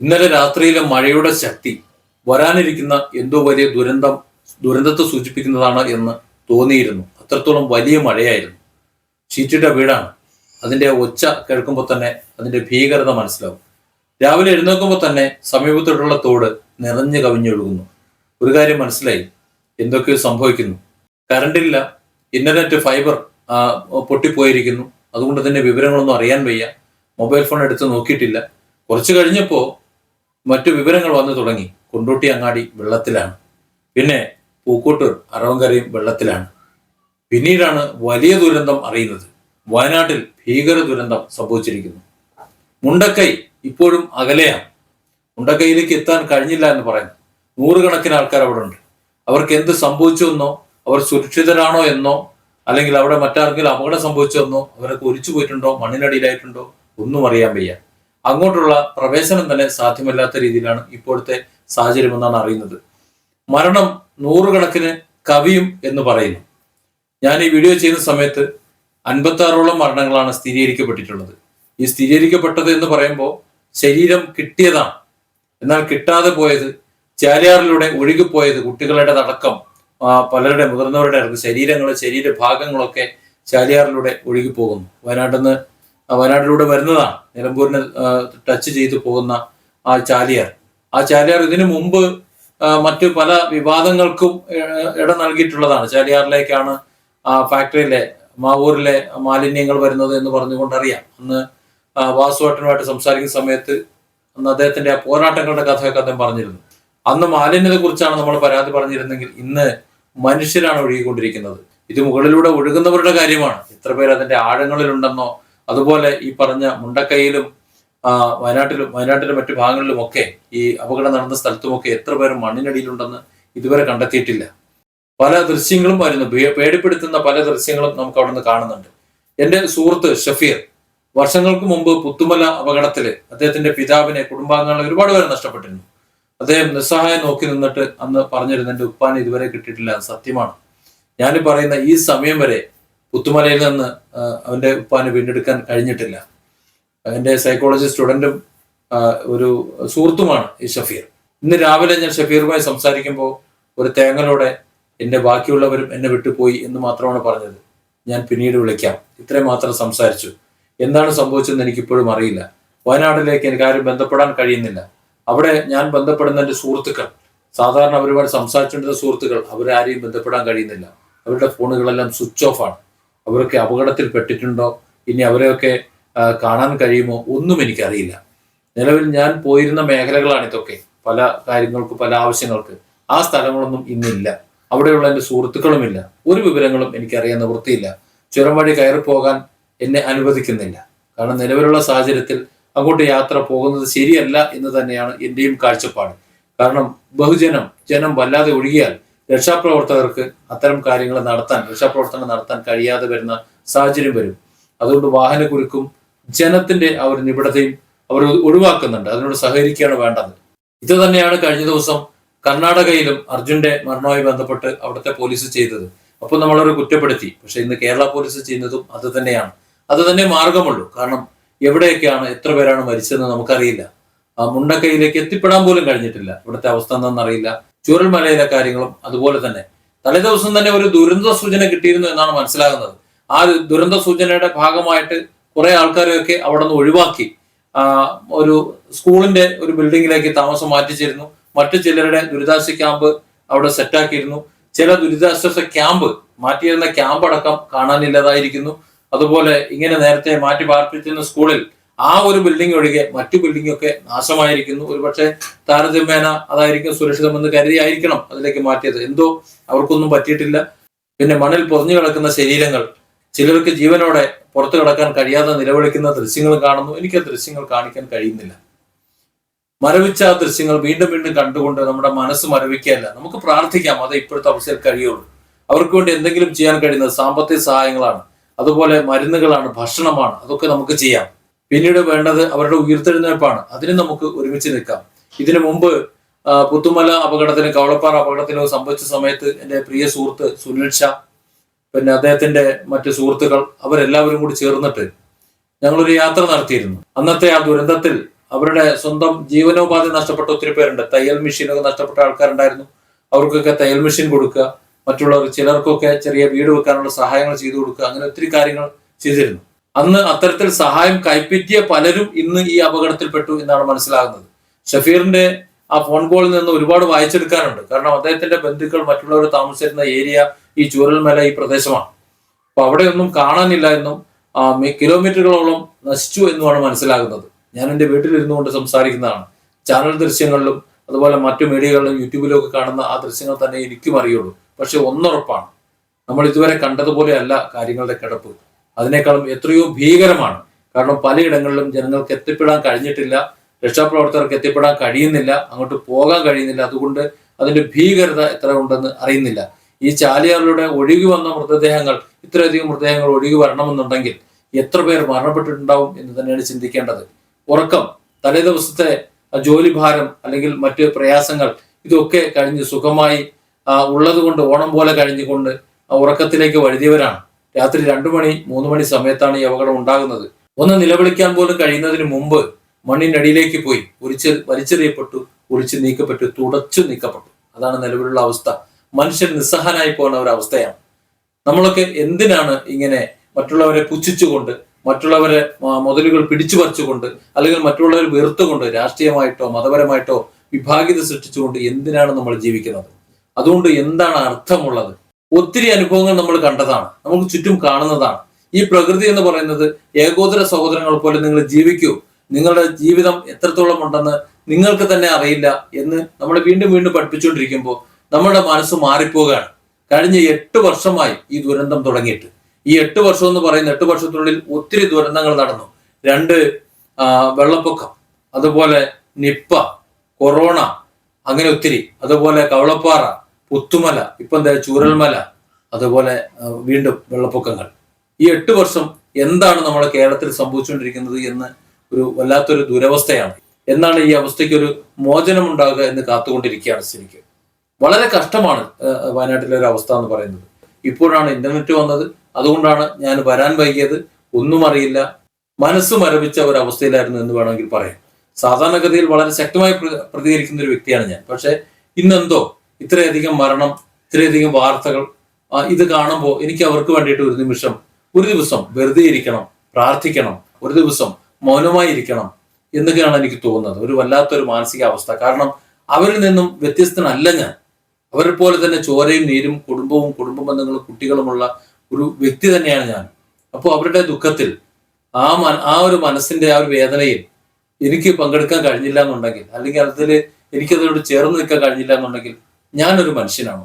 ഇന്നലെ രാത്രിയിലെ മഴയുടെ ശക്തി വരാനിരിക്കുന്ന എന്തോ വലിയ ദുരന്തം ദുരന്തത്തെ സൂചിപ്പിക്കുന്നതാണ് എന്ന് തോന്നിയിരുന്നു. അത്രത്തോളം വലിയ മഴയായിരുന്നു. ഷീറ്റിട്ട വീടാണ്. അതിന്റെ ഒച്ച കേൾക്കുമ്പോൾ തന്നെ അതിന്റെ ഭീകരത മനസ്സിലാവും. രാവിലെ എഴുന്നേൽക്കുമ്പോൾ തന്നെ സമീപത്തോടുള്ള തോട് നിറഞ്ഞു കവിഞ്ഞൊഴുകുന്നു. ഒരു കാര്യം മനസ്സിലായി. എന്തൊക്കെയോ സംഭവിക്കുന്നു? കറണ്ടില്ല ഇന്റർനെറ്റ് ഫൈബർ പൊട്ടിപ്പോയിരിക്കുന്നു. അതുകൊണ്ട് തന്നെ വിവരങ്ങളൊന്നും അറിയാൻ വയ്യ. മൊബൈൽ ഫോൺ എടുത്ത് നോക്കിയിട്ടില്ല. കുറച്ച് കഴിഞ്ഞപ്പോൾ മറ്റു വിവരങ്ങൾ വന്നു തുടങ്ങി. കൊണ്ടോട്ടി അങ്ങാടി വെള്ളത്തിലാണ്. പിന്നെ പൂക്കോട്ടൂർ അറവങ്കരയും വെള്ളത്തിലാണ്. പിന്നീടാണ് വലിയ ദുരന്തം അറിയുന്നത്. വയനാട്ടിൽ ഭീകര ദുരന്തം സംഭവിച്ചിരിക്കുന്നു. മുണ്ടക്കൈ ഇപ്പോഴും അകലെയാണ്. മുണ്ടക്കൈയിലേക്ക് എത്താൻ കഴിഞ്ഞില്ല എന്ന് പറയുന്നു. നൂറുകണക്കിന് ആൾക്കാർ അവിടെ ഉണ്ട് അവർക്ക് എന്ത് സംഭവിച്ചു എന്നോ അവർ സുരക്ഷിതരാണോ എന്നോ അല്ലെങ്കിൽ അവിടെ മറ്റാർക്കെങ്കിലും അപകടം സംഭവിച്ചോ എന്നോ അവരൊക്കെ ഒലിച്ചു പോയിട്ടുണ്ടോ മണ്ണിനടിയിലായിട്ടുണ്ടോ ഒന്നും അറിയാൻ വയ്യ. അങ്ങോട്ടുള്ള പ്രവേശനം തന്നെ സാധ്യമല്ലാത്ത രീതിയിലാണ് ഇപ്പോഴത്തെ സാഹചര്യം എന്നാണ് അറിയുന്നത്. മരണം നൂറുകണക്കിന് കവിയും എന്ന് പറയുന്നു. ഞാൻ ഈ വീഡിയോ ചെയ്യുന്ന സമയത്ത് അൻപത്തി ആറോളം മരണങ്ങളാണ് സ്ഥിരീകരിക്കപ്പെട്ടിട്ടുള്ളത്. ഈ സ്ഥിരീകരിക്കപ്പെട്ടത് എന്ന് പറയുമ്പോൾ ശരീരം കിട്ടിയതാണ്. എന്നാൽ കിട്ടാതെ പോയത് ചാലിയാറിലൂടെ ഒഴുകിപ്പോയത് കുട്ടികളുടെ അടക്കം പലരുടെ മുതിർന്നവരുടെ ശരീരങ്ങൾ ശരീരഭാഗങ്ങളൊക്കെ ചാലിയാറിലൂടെ ഒഴുകിപ്പോകുന്നു. വയനാട്ടിൽ നിന്ന് വയനാട്ടിലൂടെ വരുന്നതാണ് നിലമ്പൂരിനെ ടച്ച് ചെയ്തു പോകുന്ന ആ ചാലിയാർ. ആ ചാലിയാർ ഇതിനു മുമ്പ് മറ്റു പല വിവാദങ്ങൾക്കും ഇട നൽകിയിട്ടുള്ളതാണ്. ചാലിയാറിലേക്കാണ് ആ ഫാക്ടറിയിലെ മാവൂരിലെ മാലിന്യങ്ങൾ വരുന്നത് എന്ന് പറഞ്ഞുകൊണ്ട് അറിയാം. അന്ന് വാസുവേട്ടനുമായിട്ട് സംസാരിക്കുന്ന സമയത്ത് അന്ന് അദ്ദേഹത്തിന്റെ ആ പോരാട്ടങ്ങളുടെ കഥയൊക്കെ അദ്ദേഹം പറഞ്ഞിരുന്നു. അന്ന് മാലിന്യത്തെ കുറിച്ചാണ് നമ്മൾ പരാതി പറഞ്ഞിരുന്നെങ്കിൽ ഇന്ന് മനുഷ്യരാണ് ഒഴുകിക്കൊണ്ടിരിക്കുന്നത്. ഇത് മുകളിലൂടെ ഒഴുകുന്നവരുടെ കാര്യമാണ്. എത്ര പേര് അതിന്റെ ആഴങ്ങളിലുണ്ടെന്നോ അതുപോലെ ഈ പറഞ്ഞ മുണ്ടക്കൈയിലും വയനാട്ടിലും വയനാട്ടിലെ മറ്റു ഭാഗങ്ങളിലും ഒക്കെ ഈ അപകടം നടന്ന സ്ഥലത്തുമൊക്കെ എത്ര പേർ മണ്ണിനടിയിലുണ്ടെന്ന് ഇതുവരെ കണ്ടെത്തിയിട്ടില്ല. പല ദൃശ്യങ്ങളും വരുന്നു. പേടിപ്പെടുത്തുന്ന പല ദൃശ്യങ്ങളും നമുക്ക് അവിടെ നിന്ന് കാണുന്നുണ്ട്. എന്റെ സുഹൃത്ത് ഷഫീർ വർഷങ്ങൾക്ക് മുമ്പ് പുത്തുമല അപകടത്തിൽ അദ്ദേഹത്തിന്റെ പിതാവിനെ കുടുംബാംഗങ്ങളെ ഒരുപാട് പേര് നഷ്ടപ്പെട്ടിരുന്നു. അദ്ദേഹം നിസ്സഹായം നോക്കി നിന്നിട്ട് അന്ന് പറഞ്ഞിരുന്നു എന്റെ ഉപ്പാനെ ഇതുവരെ കിട്ടിയിട്ടില്ല സത്യമാണ്. ഞാൻ പറയുന്ന ഈ സമയം വരെ പുത്തുമലയിൽ നിന്ന് അവന്റെ ഉപ്പാനെ വീണ്ടെടുക്കാൻ കഴിഞ്ഞിട്ടില്ല. എന്റെ സൈക്കോളജി സ്റ്റുഡന്റും ഒരു സുഹൃത്തുമാണ് ഈ ഷഫീർ. ഇന്ന് രാവിലെ ഞാൻ ഷഫീറുമായി സംസാരിക്കുമ്പോൾ ഒരു തേങ്ങലോടെ എന്റെ ബാക്കിയുള്ളവരും എന്നെ വിട്ടുപോയി എന്ന് മാത്രമാണ് പറഞ്ഞത്. ഞാൻ പിന്നീട് വിളിക്കാം. ഇത്രയും മാത്രം സംസാരിച്ചു. എന്താണ് സംഭവിച്ചതെന്ന് എനിക്കിപ്പോഴും അറിയില്ല. വയനാട്ടിലേക്ക് എനിക്ക് ആരും ബന്ധപ്പെടാൻ കഴിയുന്നില്ല. അവിടെ ഞാൻ ബന്ധപ്പെടുന്ന എന്റെ സുഹൃത്തുക്കൾ സാധാരണ അവരുമായി സംസാരിച്ചുകൊണ്ടിരുന്ന സുഹൃത്തുക്കൾ അവരാരെയും ബന്ധപ്പെടാൻ കഴിയുന്നില്ല. അവരുടെ ഫോണുകളെല്ലാം സ്വിച്ച് ഓഫ് ആണ്. അവരൊക്കെ അപകടത്തിൽ പെട്ടിട്ടുണ്ടോ ഇനി അവരെയൊക്കെ കാണാൻ കഴിയുമോ? ഒന്നും എനിക്കറിയില്ല. നിലവിൽ ഞാൻ പോയിരുന്ന മേഖലകളാണ് ഇതൊക്കെ. പല കാര്യങ്ങൾക്ക് പല ആവശ്യങ്ങൾക്ക്. ആ സ്ഥലങ്ങളൊന്നും ഇന്നില്ല. അവിടെയുള്ള എന്റെ സുഹൃത്തുക്കളുമില്ല. ഒരു വിവരങ്ങളും എനിക്കറിയാൻ നിവൃത്തിയില്ല. ചുരം വഴി കയറി പോകാൻ എന്നെ അനുവദിക്കുന്നില്ല. കാരണം നിലവിലുള്ള സാഹചര്യത്തിൽ അങ്ങോട്ട് യാത്ര പോകുന്നത് ശരിയല്ല എന്ന് തന്നെയാണ് എന്റെയും കാഴ്ചപ്പാട്. കാരണം ബഹുജനം ജനം വല്ലാതെ ഒഴുകിയാൽ രക്ഷാപ്രവർത്തകർക്ക് അത്തരം കാര്യങ്ങൾ നടത്താൻ രക്ഷാപ്രവർത്തനം നടത്താൻ കഴിയാതെ വരുന്ന സാഹചര്യം വരും. അതുകൊണ്ട് വാഹനക്കുരുക്കും ജനത്തിന്റെ ആ ഒരു നിബിഡതയും അവർ ഒഴിവാക്കുന്നുണ്ട്. അതിനോട് സഹകരിക്കുകയാണ് വേണ്ടത്. ഇത് തന്നെയാണ് കഴിഞ്ഞ ദിവസം കർണാടകയിലും അർജുന്റെ മരണവുമായി ബന്ധപ്പെട്ട് അവിടുത്തെ പോലീസ് ചെയ്തത്. അപ്പോൾ നമ്മളവരെ കുറ്റപ്പെടുത്തി. പക്ഷെ ഇന്ന് കേരള പോലീസ് ചെയ്യുന്നതും അത് തന്നെയാണ്. അത് തന്നെ മാർഗമുള്ളൂ. കാരണം എവിടെയൊക്കെയാണ് എത്ര പേരാണ് മരിച്ചതെന്ന് നമുക്കറിയില്ല. ആ മുണ്ടക്കൈയിലേക്ക് എത്തിപ്പെടാൻ പോലും കഴിഞ്ഞിട്ടില്ല. ഇവിടുത്തെ അവസ്ഥ എന്താണെന്നറിയില്ല. ചൂരൽമലയിലെ കാര്യങ്ങളും അതുപോലെ തന്നെ. തലേദിവസം തന്നെ ഒരു ദുരന്ത സൂചന കിട്ടിയിരുന്നു എന്നാണ് മനസ്സിലാകുന്നത്. ആ ദുരന്ത സൂചനയുടെ ഭാഗമായിട്ട് കുറെ ആൾക്കാരെയൊക്കെ അവിടെ നിന്ന് ഒഴിവാക്കി ഒരു സ്കൂളിന്റെ ഒരു ബിൽഡിങ്ങിലേക്ക് താമസം മാറ്റിച്ചിരുന്നു. മറ്റു ചിലരുടെ ദുരിതാശ്വാസ ക്യാമ്പ് അവിടെ സെറ്റാക്കിയിരുന്നു. ചില ദുരിതാശ്വാസ ക്യാമ്പ് മാറ്റിയിരുന്ന ക്യാമ്പ് അടക്കം കാണാനില്ലതായിരിക്കുന്നു. അതുപോലെ ഇങ്ങനെ നേരത്തെ മാറ്റി പാർപ്പിച്ചിരുന്ന സ്കൂളിൽ ആ ഒരു ബിൽഡിംഗ് ഒഴികെ മറ്റു ബിൽഡിംഗ് ഒക്കെ നാശമായിരിക്കുന്നു. ഒരുപക്ഷെ താരതമ്യേന അതായിരിക്കും സുരക്ഷിതമെന്ന് കരുതിയായിരിക്കണം അതിലേക്ക് മാറ്റിയത്. എന്തോ അവർക്കൊന്നും പറ്റിയിട്ടില്ല. പിന്നെ മണ്ണിൽ പൊറഞ്ഞു കിടക്കുന്ന ശരീരങ്ങൾ ചിലർക്ക് ജീവനോടെ പുറത്തു കിടക്കാൻ കഴിയാതെ നിലവിളിക്കുന്ന ദൃശ്യങ്ങൾ കാണുന്നു. എനിക്ക് ആ ദൃശ്യങ്ങൾ കാണിക്കാൻ കഴിയുന്നില്ല. മരവിച്ച ആ ദൃശ്യങ്ങൾ വീണ്ടും വീണ്ടും കണ്ടുകൊണ്ട് നമ്മുടെ മനസ്സ് മരവിക്കുകയല്ല. നമുക്ക് പ്രാർത്ഥിക്കാം അത് ഇപ്പോഴത്തെ അവസ്ഥയിൽ കഴിയുള്ളൂ. അവർക്ക് വേണ്ടി എന്തെങ്കിലും ചെയ്യാൻ കഴിയുന്നത് സാമ്പത്തിക സഹായങ്ങളാണ്. അതുപോലെ മരുന്നുകളാണ് ഭക്ഷണമാണ് അതൊക്കെ നമുക്ക് ചെയ്യാം. പിന്നീട് വേണ്ടത് അവരുടെ ഉയർത്തെഴുന്നേൽപ്പാണ്. അതിന് നമുക്ക് ഒരുമിച്ച് നിൽക്കാം. ഇതിനു മുമ്പ് പുത്തുമല അപകടത്തിനും കവളപ്പാറ അപകടത്തിനും സംഭവിച്ച സമയത്ത് എന്റെ പ്രിയ സുഹൃത്ത് സുനിൽ ഷാ പിന്നെ അദ്ദേഹത്തിന്റെ മറ്റു സുഹൃത്തുക്കൾ അവരെല്ലാവരും കൂടി ചേർന്നിട്ട് ഞങ്ങളൊരു യാത്ര നടത്തിയിരുന്നു. അന്നത്തെ ആ ദുരന്തത്തിൽ അവരുടെ സ്വന്തം ജീവനോപാധി നഷ്ടപ്പെട്ട ഒത്തിരി പേരുണ്ട്. തയ്യൽ മെഷീനൊക്കെ നഷ്ടപ്പെട്ട ആൾക്കാരുണ്ടായിരുന്നു. അവർക്കൊക്കെ തയ്യൽ മെഷീൻ കൊടുക്കുക മറ്റുള്ളവർ ചിലർക്കൊക്കെ ചെറിയ വീട് വെക്കാനുള്ള സഹായങ്ങൾ ചെയ്തു കൊടുക്കുക അങ്ങനെ ഒത്തിരി കാര്യങ്ങൾ ചെയ്തിരുന്നു. അന്ന് അത്തരത്തിൽ സഹായം കൈപ്പറ്റിയ പലരും ഇന്ന് ഈ അപകടത്തിൽപ്പെട്ടു എന്നാണ് മനസ്സിലാകുന്നത്. ഷഫീറിന്റെ ആ ഫോൺ കോളിൽ നിന്ന് ഒരുപാട് വായിച്ചെടുക്കാനുണ്ട്. കാരണം അദ്ദേഹത്തിന്റെ ബന്ധുക്കൾ മറ്റുള്ളവർ താമസിച്ചിരുന്ന ഏരിയ ഈ ചൂരൽമല ഈ പ്രദേശമാണ്. അപ്പൊ അവിടെയൊന്നും കാണാനില്ല എന്നും കിലോമീറ്ററുകളോളം നശിച്ചു എന്നുമാണ് മനസ്സിലാകുന്നത്. ഞാൻ എന്റെ വീട്ടിലിരുന്നു കൊണ്ട് സംസാരിക്കുന്നതാണ്. ചാനൽ ദൃശ്യങ്ങളിലും അതുപോലെ മറ്റു മീഡിയകളിലും യൂട്യൂബിലും ഒക്കെ കാണുന്ന ആ ദൃശ്യങ്ങൾ തന്നെ എനിക്കും അറിയുള്ളൂ. പക്ഷെ ഒന്നുറപ്പാണ്. നമ്മൾ ഇതുവരെ കണ്ടതുപോലെയല്ല കാര്യങ്ങളുടെ കിടപ്പ്. അതിനേക്കാളും എത്രയോ ഭീകരമാണ്. കാരണം പലയിടങ്ങളിലും ജനങ്ങൾക്ക് എത്തിപ്പെടാൻ കഴിഞ്ഞിട്ടില്ല. രക്ഷാപ്രവർത്തകർക്ക് എത്തിപ്പെടാൻ കഴിയുന്നില്ല. അങ്ങോട്ട് പോകാൻ കഴിയുന്നില്ല. അതുകൊണ്ട് അതിന്റെ ഭീകരത എത്ര ഉണ്ടെന്ന് അറിയുന്നില്ല. ഈ ചാലിയാറിലൂടെ ഒഴുകി വന്ന മൃതദേഹങ്ങൾ ഇത്രയധികം മൃതദേഹങ്ങൾ ഒഴുകി വരണമെന്നുണ്ടെങ്കിൽ എത്ര പേർ മരണപ്പെട്ടിട്ടുണ്ടാവും എന്ന് തന്നെയാണ് ചിന്തിക്കേണ്ടത്. ഉറക്കം തലേ ദിവസത്തെ ജോലിഭാരം അല്ലെങ്കിൽ മറ്റ് പ്രയാസങ്ങൾ ഇതൊക്കെ കഴിഞ്ഞ് സുഖമായി ഉള്ളതുകൊണ്ട് ഉള്ളത് കൊണ്ട് ഓണം പോലെ കഴിഞ്ഞുകൊണ്ട് ഉറക്കത്തിലേക്ക് വഴുതിയവരാണ് രാത്രി രണ്ടു മണി മൂന്ന് മണി സമയത്താണ് ഈ അപകടം ഉണ്ടാകുന്നത്. ഒന്ന് നിലവിളിക്കാൻ പോലും കഴിയുന്നതിന് മുമ്പ് മണ്ണിനടിയിലേക്ക് പോയി. ഒരിച്ച് വലിച്ചെറിയപ്പെട്ടു ഉരിച്ച് നീക്കപ്പെട്ടു തുടച്ചു നീക്കപ്പെട്ടു. അതാണ് നിലവിലുള്ള അവസ്ഥ. മനുഷ്യൻ നിസ്സഹാനായി പോകുന്ന ഒരു അവസ്ഥയാണ്. നമ്മളൊക്കെ എന്തിനാണ് ഇങ്ങനെ മറ്റുള്ളവരെ പുച്ഛിച്ചുകൊണ്ട് മറ്റുള്ളവരെ മുതലുകൾ പിടിച്ചു പറിച്ചുകൊണ്ട് അല്ലെങ്കിൽ മറ്റുള്ളവരെ വെറുത്തുകൊണ്ട് രാഷ്ട്രീയമായിട്ടോ മതപരമായിട്ടോ വിഭാഗിത സൃഷ്ടിച്ചുകൊണ്ട് എന്തിനാണ് നമ്മൾ ജീവിക്കുന്നത്? അതുകൊണ്ട് എന്താണ് അർത്ഥമുള്ളത്? ഒത്തിരി അനുഭവങ്ങൾ നമ്മൾ കണ്ടതാണ്. നമുക്ക് ചുറ്റും കാണുന്നതാണ്. ഈ പ്രകൃതി എന്ന് പറയുന്നത് ഏകോദര സഹോദരങ്ങൾ പോലെ നിങ്ങൾ ജീവിക്കൂ. നിങ്ങളുടെ ജീവിതം എത്രത്തോളം ഉണ്ടെന്ന് നിങ്ങൾക്ക് തന്നെ അറിയില്ല എന്ന് നമ്മൾ വീണ്ടും വീണ്ടും പഠിപ്പിച്ചുകൊണ്ടിരിക്കുമ്പോൾ നമ്മുടെ മനസ്സ് മാറിപ്പോവുകയാണ് കഴിഞ്ഞ എട്ട് വർഷമായി ഈ ദുരന്തം തുടങ്ങിയിട്ട്. ഈ എട്ട് വർഷം എന്ന് പറയുന്ന എട്ട് വർഷത്തിനുള്ളിൽ ഒത്തിരി ദുരന്തങ്ങൾ നടന്നു. രണ്ട് വെള്ളപ്പൊക്കം അതുപോലെ നിപ്പ കൊറോണ അങ്ങനെ ഒത്തിരി. അതുപോലെ കവളപ്പാറ പുത്തുമല ഇപ്പം എന്താ ചൂരൽമല അതുപോലെ വീണ്ടും വെള്ളപ്പൊക്കങ്ങൾ. ഈ എട്ട് വർഷം എന്താണ് നമ്മുടെ കേരളത്തിൽ സംഭവിച്ചുകൊണ്ടിരിക്കുന്നത് എന്ന് ഒരു വല്ലാത്തൊരു ദുരവസ്ഥയാണ്. എന്നാണ് ഈ അവസ്ഥയ്ക്ക് ഒരു മോചനം ഉണ്ടാകുക എന്ന് കാത്തുകൊണ്ടിരിക്കുകയാണ് ശരിക്കും വളരെ കഷ്ടമാണ് വയനാട്ടിലെ ഒരു അവസ്ഥ എന്ന് പറയുന്നത്. ഇപ്പോഴാണ് ഇന്റർനെറ്റ് വന്നത്. അതുകൊണ്ടാണ് ഞാൻ വരാൻ വൈകിയത്. ഒന്നും അറിയില്ല. മനസ്സ് മരവിച്ച ഒരു അവസ്ഥയിലായിരുന്നു എന്ന് വേണമെങ്കിൽ പറയാം. സാധാരണഗതിയിൽ വളരെ ശക്തമായി പ്രതികരിക്കുന്ന ഒരു വ്യക്തിയാണ് ഞാൻ. പക്ഷെ ഇന്നെന്തോ ഇത്രയധികം മരണം ഇത്രയധികം വാർത്തകൾ ഇത് കാണുമ്പോൾ എനിക്ക് അവർക്ക് വേണ്ടിയിട്ട് ഒരു നിമിഷം ഒരു ദിവസം വെറുതെ ഇരിക്കണം പ്രാർത്ഥിക്കണം ഒരു ദിവസം മൗനമായി ഇരിക്കണം എന്നൊക്കെയാണ് എനിക്ക് തോന്നുന്നത്. ഒരു വല്ലാത്തൊരു മാനസികാവസ്ഥ. കാരണം അവരിൽ നിന്നും വ്യത്യസ്തനല്ല ഞാൻ. അവരെ പോലെ തന്നെ ചോരയും നീരും കുടുംബവും കുടുംബ ബന്ധങ്ങളും കുട്ടികളുമുള്ള ഒരു വ്യക്തി തന്നെയാണ് ഞാൻ. അപ്പോൾ അവരുടെ ദുഃഖത്തിൽ ആ ആ ഒരു മനസ്സിന്റെ ആ ഒരു വേദനയിൽ എനിക്ക് പങ്കെടുക്കാൻ കഴിഞ്ഞില്ല എന്നുണ്ടെങ്കിൽ അല്ലെങ്കിൽ അതിൽ എനിക്കതിനോട് ചേർന്ന് നിൽക്കാൻ കഴിഞ്ഞില്ല എന്നുണ്ടെങ്കിൽ ഞാനൊരു മനുഷ്യനാണോ.